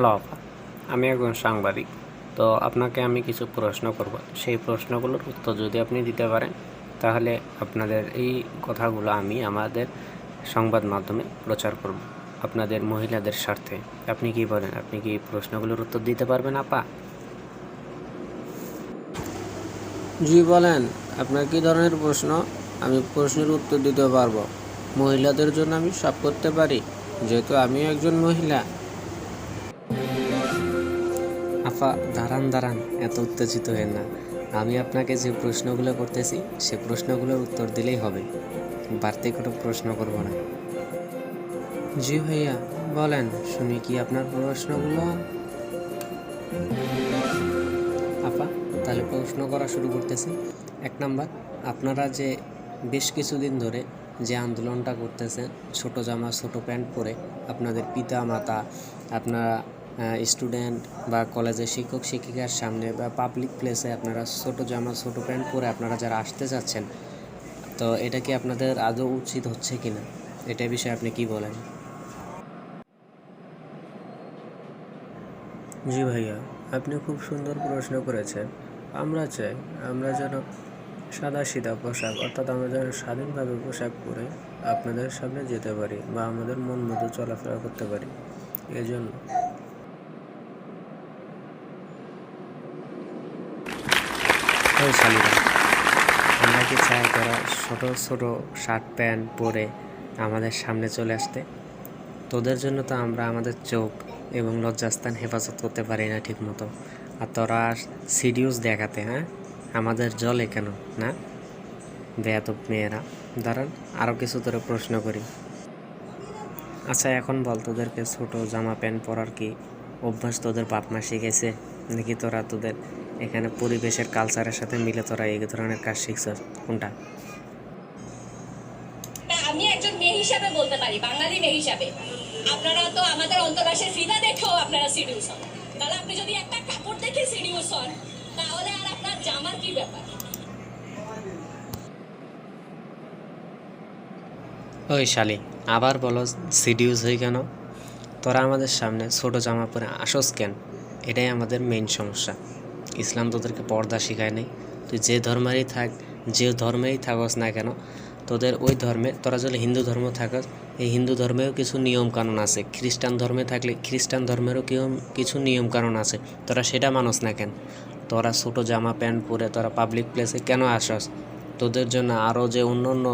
Hello আপা, আমি একজন সাংবাদিক। তো আপনাকে আমি কিছু প্রশ্ন করব। সেই প্রশ্নগুলোর উত্তর যদি আপনি দিতে পারেন, তাহলে আপনাদের এই কথাগুলো আমি আমাদের সংবাদ মাধ্যমে প্রচার করব। আপনাদের মহিলাদের স্বার্থে। আপনি কি বলেন? আপনি কি প্রশ্নগুলোর উত্তর দিতে পারবেন আপা? জি, বলেন। আপনার কি ধরনের প্রশ্ন? আমি প্রশ্নের উত্তর দিতে পারব। মহিলাদের জন্য আমি সব করতে পারি, যেহেতু আমিও একজন মহিলা। আপা দাঁড়ান দাঁড়ান, এত উত্তেজিত হেন না। আমি আপনাকে যে প্রশ্নগুলো করতেছি, সে প্রশ্নগুলোর উত্তর দিলেই হবে। বাড়তি কোনো প্রশ্ন করব না। জি ভাইয়া, বলেন, শুনি কি আপনার প্রশ্নগুলো? আপা, তাহলে প্রশ্ন করা শুরু করতেছি। এক নাম্বার, আপনারা যে বেশ কিছুদিন ধরে যে আন্দোলনটা করতেছেন, ছোট জামা, ছোট প্যান্ট পরে আপনাদের পিতা মাতা আপনারা স্টুডেন্ট বা কলেজের শিক্ষক, শিক্ষিকার সামনে বা পাবলিক প্লেসে আপনারা ছোটো জামা, ছোটো প্যান্ট পরে আপনারা যারা আসতে চাচ্ছেন তো এটা কি আপনাদের আদৌ উচিত হচ্ছে কিনা? এটা বিষয়ে আপনি কি বলেন? জি ভাইয়া, আপনি খুব সুন্দর প্রশ্ন করেছেন। আমরা চাই, আমরা যেন সাদা সিধা পোশাক অর্থাৎ আমরা যেন স্বাধীনভাবে পোশাক পরে আপনাদের সামনে যেতে পারি বা আমাদের মন মতো চলাফেরা করতে পারি। এজন্য ওই শালিরা। আমরা কি চাই তোরা ছোটো ছোটো শার্ট প্যান্ট পরে আমাদের সামনে চলে আসতে? তোদের জন্য তো আমরা আমাদের চোখ এবং লজ্জাস্থান হেফাজত করতে পারি না ঠিক মতো আর তোরা সিডিউস দেখাতে হ্যাঁ? আমাদের জলে কেন, না? বেয়াদব মেয়েরা। দাঁড়ান আরও কিছু তোরা প্রশ্ন করি। আচ্ছা এখন বল তোদেরকে ছোটো জামা প্যান্ট পরার কি অভ্যাস তোদের বাপ মা শিখেছে? নাকি তোরা তোদের এখানে পরিবেশের কালচারের সাথে মিলে তোরা এই ধরনের কাজ শিখছ। কোনটা? আমি একজন মেয়ে হিসাবে বলতে পারি বাঙালি মেয়ে হিসাবে। আপনারা তো আমাদের অন্তরাশের ফিদা দেখেও আপনারা সিডিউস হন। তাহলে আপনি যদি একটা কাপড় দেখে সিডিউস হন তাহলে আর আপনার জামার কি ব্যাপার? ওই শালি আবার বলো সিডিউস হই কেন? তোরা আমাদের সামনে ছোট জামা পরে আসস কেন? এটাই আমাদের মেইন সমস্যা। ইসলাম তোদেরকে পর্দা শেখায় নেই। তুই যে ধর্মেরই থাক, যে ধর্মেই থাকস না কেন, তোদের ওই ধর্মে, তোরা যদি হিন্দু ধর্ম থাকস, এই হিন্দু ধর্মেও কিছু নিয়ম কানুন আছে। খ্রিস্টান ধর্মে থাকলে খ্রিস্টান ধর্মেরও কেউ কিছু নিয়ম কানুন আছে। তোরা সেটা মানস না কেন? তোরা ছোটো জামা প্যান্ট পরে তোরা পাবলিক প্লেসে কেন আসস? তোদের জন্য আরও যে অন্য অন্য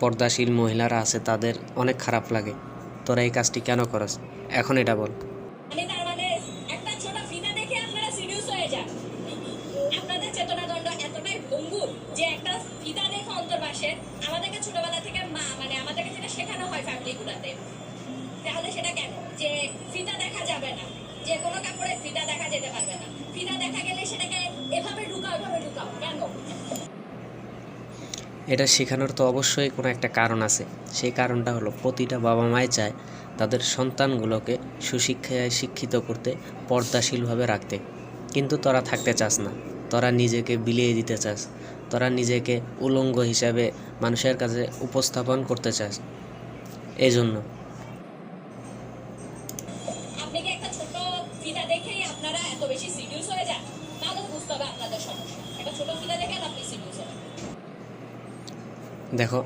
পর্দাশীল মহিলারা আছে, তাদের অনেক খারাপ লাগে। তোরা এই কাজটি কেন করস? এখন এটা বল। চেতনাদণ্ড এতটাই যে একটা দেখে অন্তর্বাসের আমাদেরকে ছোটবেলা থেকে মা মানে আমাদেরকে যেটা শেখানো হয় ফ্যামিলিগুলোতে তাহলে সেটা কেন? যে ফিদা দেখা যাবে না, যে কোনো কাপড়ে ফিদা দেখা যেতে পারবে না। ফিদা দেখা গেলে সেটাকে এভাবে ঢুকাও এভাবে ঢুকাও, কেন? এটা শেখানোর তো অবশ্যই কোনো একটা কারণ আছে। সেই কারণটা হলো প্রতিটা বাবা মাই চায় তাদের সন্তানগুলোকে সুশিক্ষায় শিক্ষিত করতে, পর্দাশীলভাবে রাখতে। কিন্তু তারা থাকতে চাস না। তোরা নিজেকে বিলিয়ে দিতে চাস। তোরা নিজেকে উলঙ্গ হিসাবে মানুষের কাছে উপস্থাপন করতে চাস। এই জন্য দেখো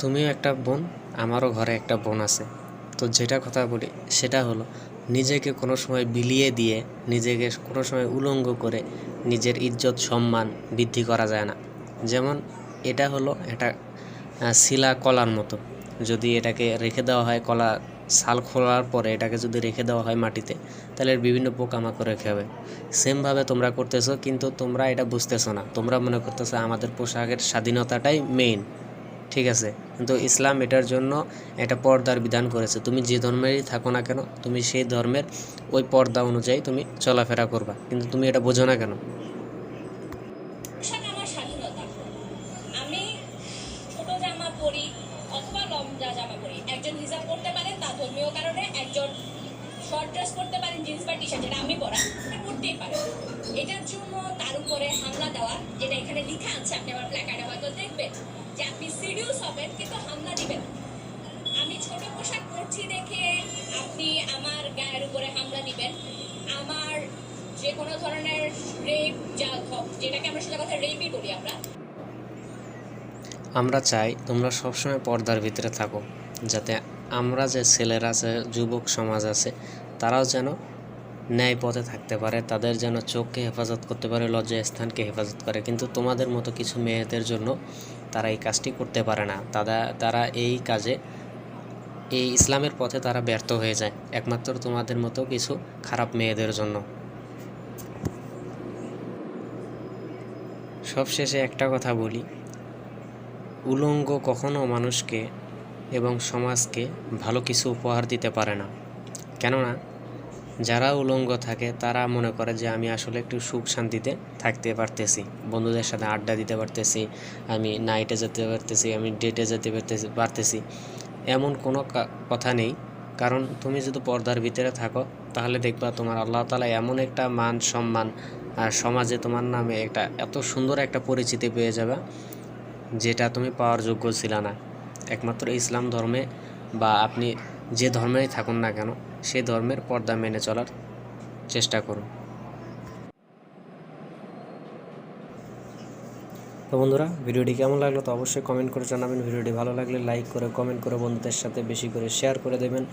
তুমিও একটা বোন আমারও ঘরে একটা বোন আছে। তো যেটা কথা বলি সেটা হলো নিজেকে কোনো সময় বিলিয়ে দিয়ে, নিজেকে কোনো সময় উলঙ্গ করে নিজের ইজ্জত, সম্মান বৃদ্ধি করা যায় না। যেমন এটা হলো এটা শিলা কলার মতো। যদি এটাকে রেখে দেওয়া হয়, কলা ছাল খোলার পরে এটাকে যদি রেখে দেওয়া হয় মাটিতে, তাহলে বিভিন্ন পোকামাকড় খাবে সেমভাবে তোমরা করতেছো, কিন্তু তোমরা এটা বুঝতেছো না। তোমরা মনে করতেছো আমাদের পোশাকের স্বাধীনতাটাই মেইন ঠিক আছে। কিন্তু ইসলাম এটার জন্য এটা পর্দার বিধান করেছে। তুমি যে ধর্মেরই থাকো না কেন, তুমি সেই ধর্মের ওই পর্দা অনুযায়ী তুমি চলাফেরা করবা। কিন্তু তুমি এটা বোঝো না কেন? এটার জন্য তার উপরে হামলা দেওয়া, যেটা এখানে আছে, আপনি আমার হয়তো দেখবেন। আমার চাই তোমরা সবসময় পর্দার ভিতরে থাকো, যাতে আমরা যে ছেলেরা আছে, যুবক সমাজ আছে, তারাও যেন ন্যায় পথে থাকতে পারে, তাদের যেন চোখকে হেফাজত করতে পারে লজ্জা স্থানকে হেফাজত করে। কিন্তু তোমাদের মতো কিছু মেয়েদের জন্য তারা এই কাজটি করতে পারে না। তারা তারা এই কাজে, এই ইসলামের পথে তারা ব্যর্থ হয়ে যায়। একমাত্র তোমাদের মতো কিছু খারাপ মেয়েদের জন্য। সবশেষে একটা কথা বলি। উলঙ্গ কখনো মানুষকে এবং সমাজকে ভালো কিছু উপহার দিতে পারে না। কেননা যারা উলঙ্গ থাকে, তারা মনে করে যে আমি আসলে একটু সুখ শান্তিতে থাকতে পারতেছি, বন্ধুদের সাথে আড্ডা দিতে পারতেছি, আমি নাইটে যেতে পারতেছি, আমি ডেটে যেতে পারতেছি পারতেছি। এমন কোনো কথা নেই। কারণ তুমি যদি পর্দার ভিতরে থাকো, তাহলে দেখবা তোমার আল্লাহ তালা এমন একটা মান সম্মান আর সমাজে তোমার নামে একটা, এত সুন্দর একটা পরিচিতি পেয়ে যাবে, যেটা তুমি পাওয়ার যোগ্য ছিল না। একমাত্র ইসলাম ধর্মে বা আপনি যে ধর্মেই থাকুন না কেন সেই ধর্মের পর্দা মেনে চলার চেষ্টা করুন। তো বন্ধুরা, ভিডিওটি কেমন লাগল তো অবশ্যই কমেন্ট করে জানাবেন। ভিডিওটি ভালো লাগলে লাইক করে কমেন্ট করে বন্ধুদের সাথে বেশি করে শেয়ার করে দেবেন।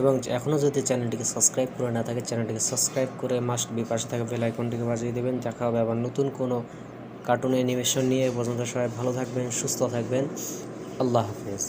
এবং এখনও যদি চ্যানেলটিকে সাবস্ক্রাইব করে না থাকে, চ্যানেলটিকে সাবস্ক্রাইব করে মাস্ট বি পাশে থাকা বেল আইকনটিকে বাজিয়ে দেবেন। দেখা হবে আবার নতুন কোনো কার্টুন অ্যানিমেশন নিয়ে। পর্যন্ত সবাই ভালো থাকবেন, সুস্থ থাকবেন। আল্লাহ হাফিজ।